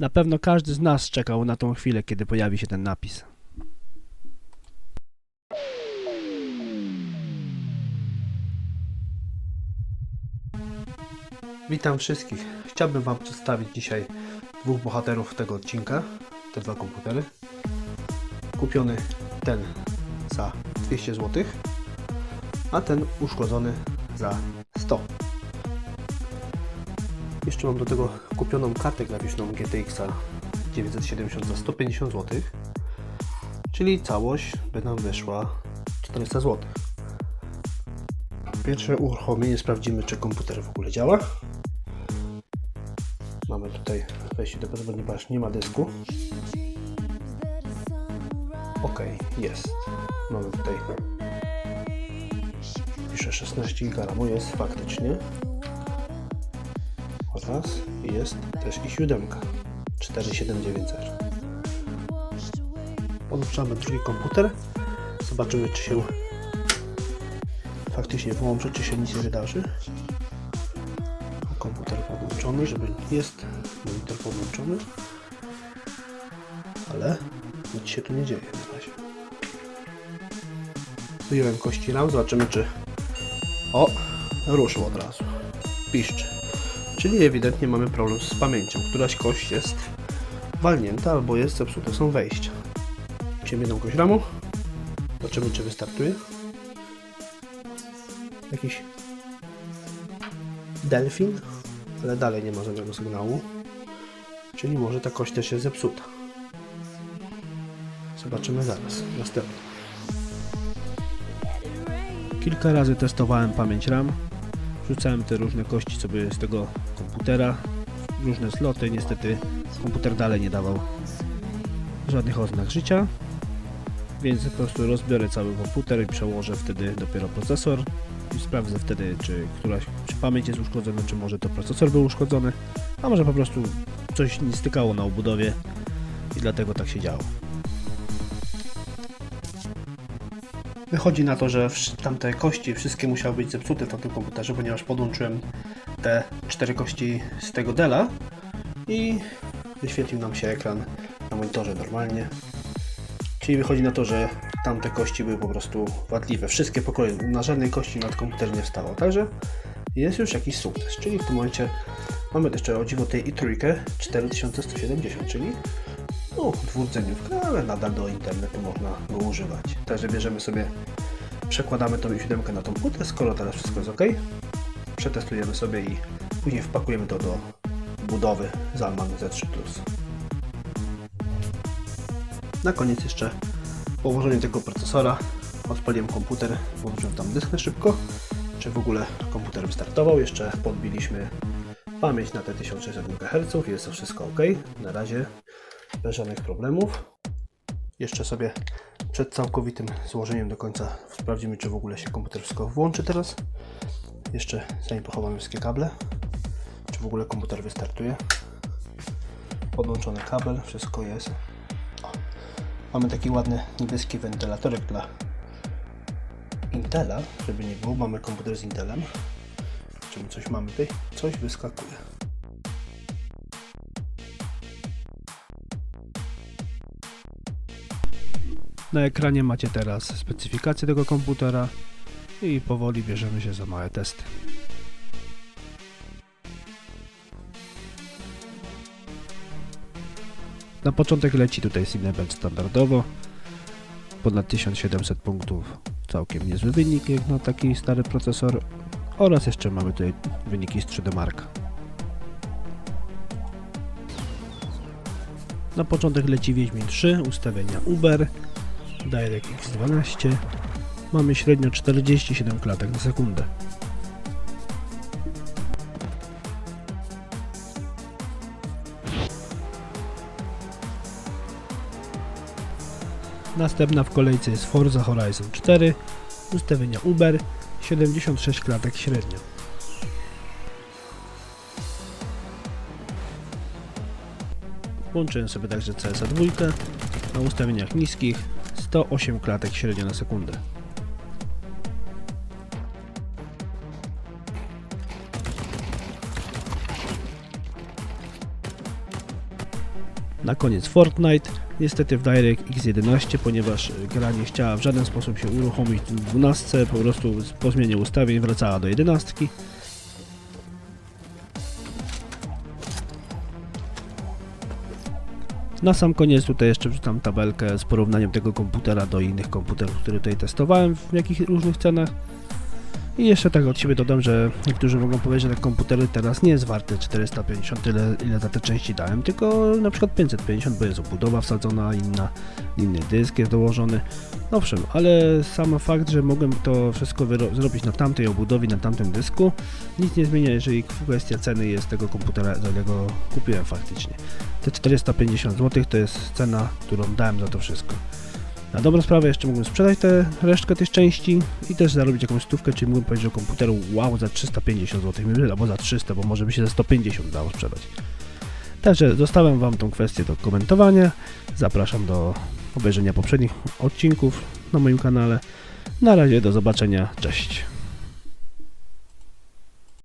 Na pewno każdy z nas czekał na tą chwilę, kiedy pojawi się ten napis. Witam wszystkich. Chciałbym Wam przedstawić dzisiaj dwóch bohaterów tego odcinka, te dwa komputery. Kupiony ten za 200 zł, a ten uszkodzony za 100. Jeszcze mam do tego kupioną kartę graficzną GTX 970 za 150 zł, czyli całość by nam wyszła 400 zł. Pierwsze uruchomienie sprawdzimy, czy komputer w ogóle działa. Mamy tutaj wejście do PC, ponieważ nie ma dysku. Ok, jest. Mamy tutaj pisze 16 GB jest faktycznie. Oraz jest też i 7 479R. Podłączamy drugi komputer. Zobaczymy, czy się faktycznie wyłączy, czy się nic nie wydarzy. Komputer podłączony, żeby jest monitor podłączony. Ale nic się tu nie dzieje na razie. Wyjąłem kości RAM, zobaczymy czy... O! Ruszył od razu. Piszczy. Czyli ewidentnie mamy problem z pamięcią. Któraś kość jest walnięta albo jest zepsute są wejścia. Wziąłem jedną kość RAMu. Zobaczymy czy wystartuje. Jakiś delfin, ale dalej nie ma żadnego sygnału. Czyli może ta kość też jest zepsuta. Zobaczymy zaraz. Następny. Kilka razy testowałem pamięć RAM. Wrzucałem te różne kości sobie z tego komputera. Różne sloty. Niestety komputer dalej nie dawał żadnych oznak życia. Więc po prostu rozbiorę cały komputer i przełożę wtedy dopiero procesor i sprawdzę wtedy, czy któraś, czy pamięć jest uszkodzona, czy może to procesor był uszkodzony, a może po prostu coś nie stykało na obudowie i dlatego tak się działo. Wychodzi na to, że tamte kości wszystkie musiały być zepsute w tamtym komputerze, ponieważ podłączyłem te cztery kości z tego Della i wyświetlił nam się ekran na monitorze normalnie. Czyli wychodzi na to, że tamte kości były po prostu wadliwe. Wszystkie po kolei. Na żadnej kości nad komputer nie wstało. Także jest już jakiś sukces. Czyli w tym momencie mamy jeszcze o dziwo tej i3 4170, czyli no, dwurdzeniówkę, ale nadal do internetu można go używać. Także bierzemy sobie, przekładamy tą i7 na tą płytę, skoro teraz wszystko jest ok. Przetestujemy sobie i później wpakujemy to do budowy Zalman Z3+. Na koniec jeszcze po włożeniu tego procesora odpaliłem komputer, włączyłem tam dysk szybko, czy w ogóle komputer wystartował. Jeszcze podbiliśmy pamięć na te 1600 MHz, jest to wszystko ok. Na razie bez żadnych problemów. Jeszcze sobie przed całkowitym złożeniem do końca sprawdzimy, czy w ogóle się komputer wszystko włączy teraz. Jeszcze zanim pochowamy wszystkie kable, czy w ogóle komputer wystartuje. Podłączony kabel, wszystko jest. Mamy taki ładny niebieski wentylatorek dla Intela, żeby nie było. Mamy komputer z Intelem. Czy coś mamy tutaj? Coś wyskakuje. Na ekranie macie teraz specyfikację tego komputera i powoli bierzemy się za małe testy. Na początek leci tutaj Cinebel standardowo. Ponad 1700 punktów. Całkiem niezły wynik jak na taki stary procesor. Oraz jeszcze mamy tutaj wyniki z 3D Mark. Na początek leci Wiedźmin 3, ustawienia Uber, DirectX 12. Mamy średnio 47 klatek na sekundę. Następna w kolejce jest Forza Horizon 4, ustawienia Uber, 76 klatek średnio. Włączyłem sobie także CSA 2 na ustawieniach niskich 108 klatek średnio na sekundę. Na koniec Fortnite, niestety w DirectX 11, ponieważ gra nie chciała w żaden sposób się uruchomić w 12, po prostu po zmianie ustawień wracała do 11. Na sam koniec tutaj jeszcze wrzucam tabelkę z porównaniem tego komputera do innych komputerów, które tutaj testowałem w jakich różnych cenach. I jeszcze tak od siebie dodam, że niektórzy mogą powiedzieć, że te komputery teraz nie jest warte 450 tyle, ile za te części dałem, tylko na przykład 550, bo jest obudowa wsadzona, inna, inny dysk jest dołożony. Owszem, ale sam fakt, że mogłem to wszystko zrobić na tamtej obudowie, na tamtym dysku, nic nie zmienia, jeżeli kwestia ceny jest tego komputera, za ile go kupiłem faktycznie. Te 450 zł to jest cena, którą dałem za to wszystko. Na dobrą sprawę jeszcze mógłbym sprzedać tę resztkę tych części i też zarobić jakąś stówkę, czyli mógłbym powiedzieć o komputeru wow za 350 zł, albo za 300, bo może by się za 150 dało sprzedać. Także zostawiam Wam tą kwestię do komentowania. Zapraszam do obejrzenia poprzednich odcinków na moim kanale. Na razie do zobaczenia, cześć.